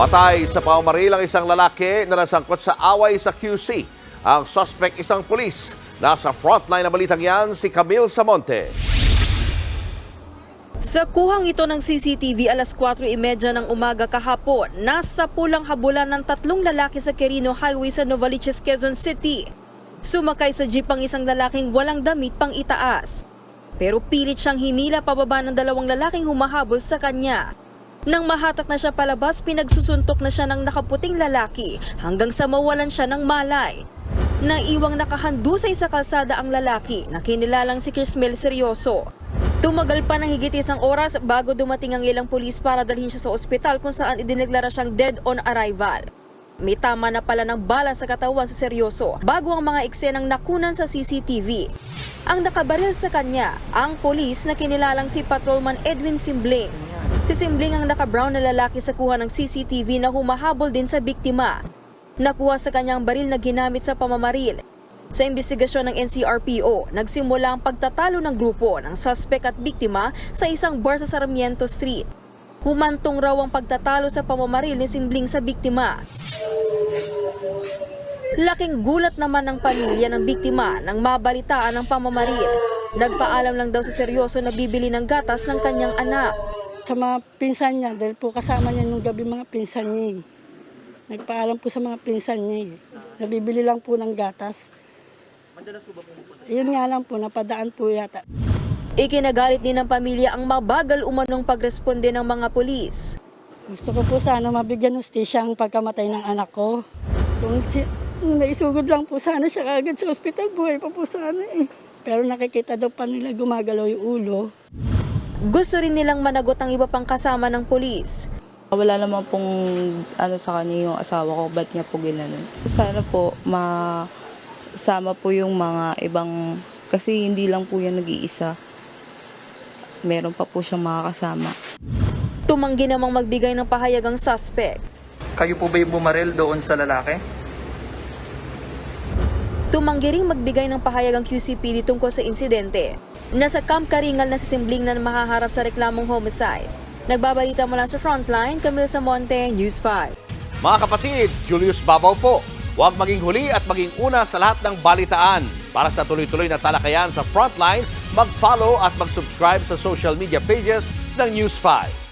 Patay sa pamamaril ang isang lalaki na nasangkot sa away sa QC. Ang suspect isang pulis. Nasa frontline na balitang yan si Camille Samonte. Sa kuhang ito ng CCTV alas 4.30 ng umaga kahapon, nasa pulang habulan ng tatlong lalaki sa Quirino Highway sa Novaliches, Quezon City. Sumakay sa jeep ang isang lalaking walang damit pang itaas. Pero pilit siyang hinila pababa ng dalawang lalaking humahabol sa kanya. Nang mahatak na siya palabas, pinagsusuntok na siya ng nakaputing lalaki hanggang sa mawalan siya ng malay. Naiwang nakahandusay sa kalsada ang lalaki na kinilalang si Crismel Seryoso. Tumagal pa ng higit isang oras bago dumating ang ilang pulis para dalhin siya sa ospital kung saan idineklara siyang dead on arrival. May tama na pala ng bala sa katawan sa seryoso bago ang mga eksenang nakunan sa CCTV. Ang nakabaril sa kanya, ang polis na kinilalang si Patrolman Edwin Simbling. Si Simbling ang naka-brown na lalaki sa kuha ng CCTV na humahabol din sa biktima. Nakuha sa kanyang baril na ginamit sa pamamaril sa investigasyon ng NCRPO, nagsimula ang pagtatalo ng grupo ng suspect at biktima sa isang bar sa Sarmiento Street. Humantong raw ang pagtatalo sa pamamaril ni Simbling sa biktima. Laking gulat naman ng pamilya ng biktima nang mabalitaan ang pamamaril. Nagpaalam lang daw sa seryoso na bibili ng gatas ng kanyang anak. Sa mga pinsan niya dahil po kasama niya nung gabi mga pinsan niya. eh. Nagpaalam po sa mga pinsan niya. eh. Nabibili lang po ng gatas. Madalas po ba pumunta? Yun nga lang po, napadaan po yata. Ikinagalit din ng pamilya ang mabagal umanong pagresponde ng mga pulis. Gusto ko po sana mabigyan ng stisya ang pagkamatay ng anak ko. Kung si, naisugod lang po sana siya agad sa ospital, buhay pa po sana eh. Pero nakikita daw pa nila gumagalaw yung ulo. Gusto rin nilang managot ang iba pang kasama ng pulis. Wala naman pong ano sa kanya yung asawa ko, ba't niya po ginanon. Sana po masama po yung mga ibang, kasi hindi lang po yan nag-iisa. Meron pa po siyang mga kasama. Tumanggi namang magbigay ng pahayag ang suspect. Kayo po ba yung bumaril doon sa lalaki? Tumanggi ring magbigay ng pahayag ang QCPD tungkol sa insidente. Nasa Camp Karingal na si Simbling na mahaharap sa reklamong homicide. Nagbabalita mula sa Frontline, Camille Samonte, News 5. Mga kapatid, Julius Babaw po. Huwag maging huli at maging una sa lahat ng balitaan. Para sa tuloy-tuloy na talakayan sa Frontline, mag-follow at mag-subscribe sa social media pages ng News 5.